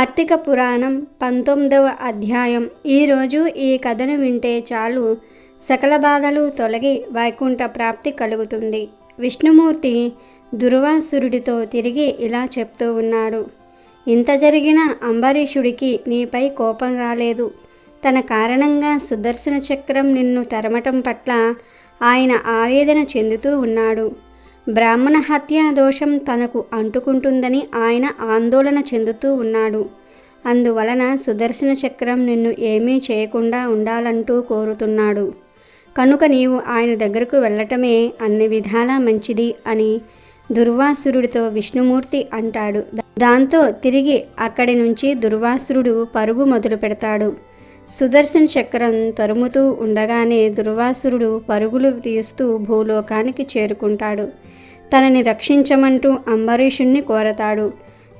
కార్తీక పురాణం పంతొమ్మిదవ అధ్యాయం. ఈరోజు ఈ కథను వింటే చాలు. సకల బాధలు తొలగి వైకుంఠ ప్రాప్తి కలుగుతుంది. విష్ణుమూర్తి దుర్వాసురుడితో తిరిగి ఇలా చెప్తూ ఉన్నాడు. ఇంత జరిగిన అంబరీషుడికి నీపై కోపం రాలేదు. తన కారణంగా సుదర్శన చక్రం నిన్ను తరమటం పట్ల ఆయన ఆవేదన చెందుతూ ఉన్నాడు. బ్రాహ్మణ హత్యా దోషం తనకు అంటుకుంటుందని ఆయన ఆందోళన చెందుతూ ఉన్నాడు. అందువలన సుదర్శన చక్రం నిన్ను ఏమీ చేయకుండా ఉండాలంటూ కోరుతున్నాడు. కనుక నీవు ఆయన దగ్గరకు వెళ్ళటమే అన్ని విధాలా మంచిది అని దుర్వాసురుడితో విష్ణుమూర్తి అంటాడు. దాంతో తిరిగి అక్కడి నుంచి దుర్వాసురుడు పరుగు మొదలు పెడతాడు సుదర్శన చక్రం తరుముతూ ఉండగానే దుర్వాసురుడు పరుగులు తీస్తూ భూలోకానికి చేరుకుంటాడు. తనని రక్షించమంటూ అంబరీషుణ్ణి కోరతాడు.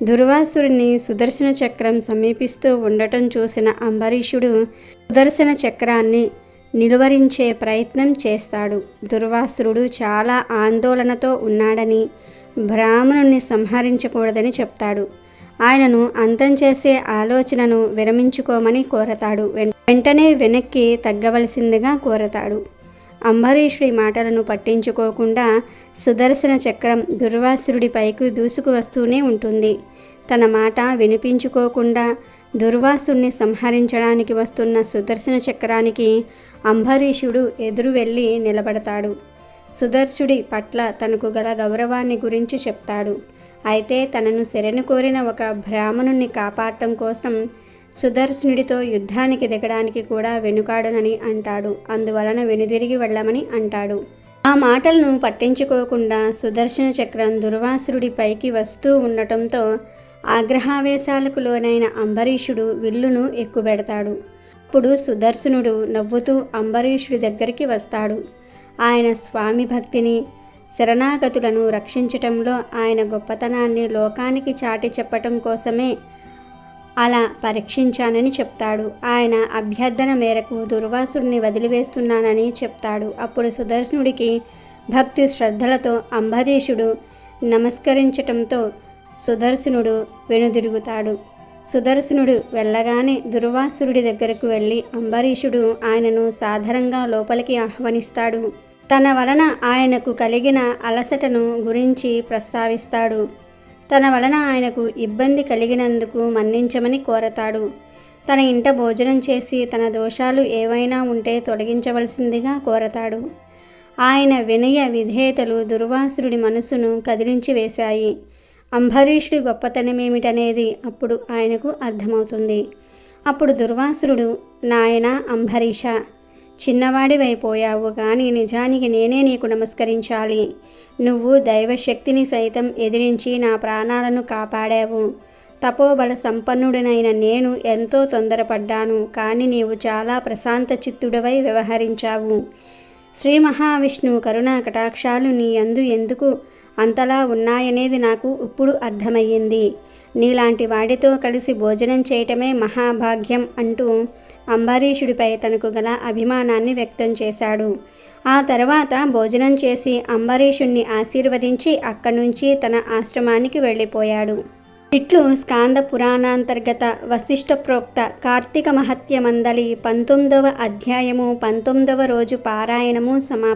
దుర్వాసురుని సుదర్శన చక్రం సమీపిస్తూ ఉండటం చూసిన అంబరీషుడు సుదర్శన చక్రాన్ని నిలువరించే ప్రయత్నం చేస్తాడు. దుర్వాసురుడు చాలా ఆందోళనతో ఉన్నాడని బ్రాహ్మణుణ్ణి సంహరించకూడదని చెప్తాడు. ఆయనను అంతం చేసే ఆలోచనను విరమించుకోమని కోరతాడు. వెంటనే వెనక్కి తగ్గవలసిందిగా కోరతాడు. అంబరీషుడి మాటలను పట్టించుకోకుండా సుదర్శన చక్రం దుర్వాసురుడి పైకి దూసుకు వస్తూనే ఉంటుంది. తన మాట వినిపించుకోకుండా దుర్వాసుడిని సంహరించడానికి వస్తున్న సుదర్శన చక్రానికి అంబరీషుడు ఎదురు వెళ్ళి నిలబడతాడు. సుదర్శుడి పట్ల తనకు గల గౌరవాన్ని గురించి చెప్తాడు. అయితే తనను శరణు కోరిన ఒక బ్రాహ్మణుణ్ణి కాపాడటం కోసం సుదర్శనుడితో యుద్ధానికి దిగడానికి కూడా వెనుకాడనని అంటాడు. అందువలన వెనుదిరిగి వెళ్ళమని అంటాడు. ఆ మాటలను పట్టించుకోకుండా సుదర్శన చక్రం దుర్వాసురుడి పైకి వస్తూ ఉండటంతో ఆగ్రహావేశాలకు లోనైన అంబరీషుడు విల్లును ఎక్కుబెడతాడు. అప్పుడు సుదర్శనుడు నవ్వుతూ అంబరీషుడి దగ్గరికి వస్తాడు. ఆయన స్వామి భక్తిని శరణాగతులను రక్షించటంలో ఆయన గొప్పతనాన్ని లోకానికి చాటి చెప్పటం కోసమే అలా పరీక్షించానని చెప్తాడు. ఆయన అభ్యర్థన మేరకు దుర్వాసుడిని వదిలివేస్తున్నానని చెప్తాడు. అప్పుడు సుదర్శనుడికి భక్తి శ్రద్ధలతో అంబరీషుడు నమస్కరించటంతో సుదర్శనుడు వెనుదిరుగుతాడు. సుదర్శనుడు వెళ్ళగానే దుర్వాసురుడి దగ్గరకు వెళ్ళి అంబరీషుడు ఆయనను సాధారణంగా లోపలికి ఆహ్వానిస్తాడు. తన వలన ఆయనకు కలిగిన అలసటను గురించి ప్రస్తావిస్తాడు. తన వలన ఆయనకు ఇబ్బంది కలిగినందుకు మన్నించమని కోరతాడు. తన ఇంట భోజనం చేసి తన దోషాలు ఏవైనా ఉంటే తొలగించవలసిందిగా కోరతాడు. ఆయన వినయ విధేయతలు దుర్వాసురుడి మనసును కదిలించి వేశాయి. అంబరీషుడి గొప్పతనమేమిటనేది అప్పుడు ఆయనకు అర్థమవుతుంది. అప్పుడు దుర్వాసురుడు నాయన అంబరీష చిన్నవాడివైపోయావు కానీ నిజానికి నేనే నీకు నమస్కరించాలి. నువ్వు దైవశక్తిని సైతం ఎదిరించి నా ప్రాణాలను కాపాడావు. తపోబల సంపన్నుడినైన నేను ఎంతో తొందరపడ్డాను కానీ నీవు చాలా ప్రశాంత చిత్తుడవై వ్యవహరించావు. శ్రీ మహావిష్ణువు కరుణా కటాక్షాలు నీ అందు ఎందుకు అంతలా ఉన్నాయనేది నాకు ఇప్పుడు అర్థమయ్యింది. నీలాంటి వాడితో కలిసి భోజనం చేయటమే మహాభాగ్యం అంటూ అంబరీషుడిపై తనకు గల అభిమానాన్ని వ్యక్తం చేశాడు. ఆ తర్వాత భోజనం చేసి అంబరీషుణ్ణి ఆశీర్వదించి అక్కడి నుంచి తన ఆశ్రమానికి వెళ్ళిపోయాడు. ఇట్లు స్కాంద పురాణాంతర్గత వశిష్ఠ ప్రోక్త కార్తీక మహత్య మందలి పంతొమ్మిదవ అధ్యాయము పంతొమ్మిదవ రోజు పారాయణము సమాప్తం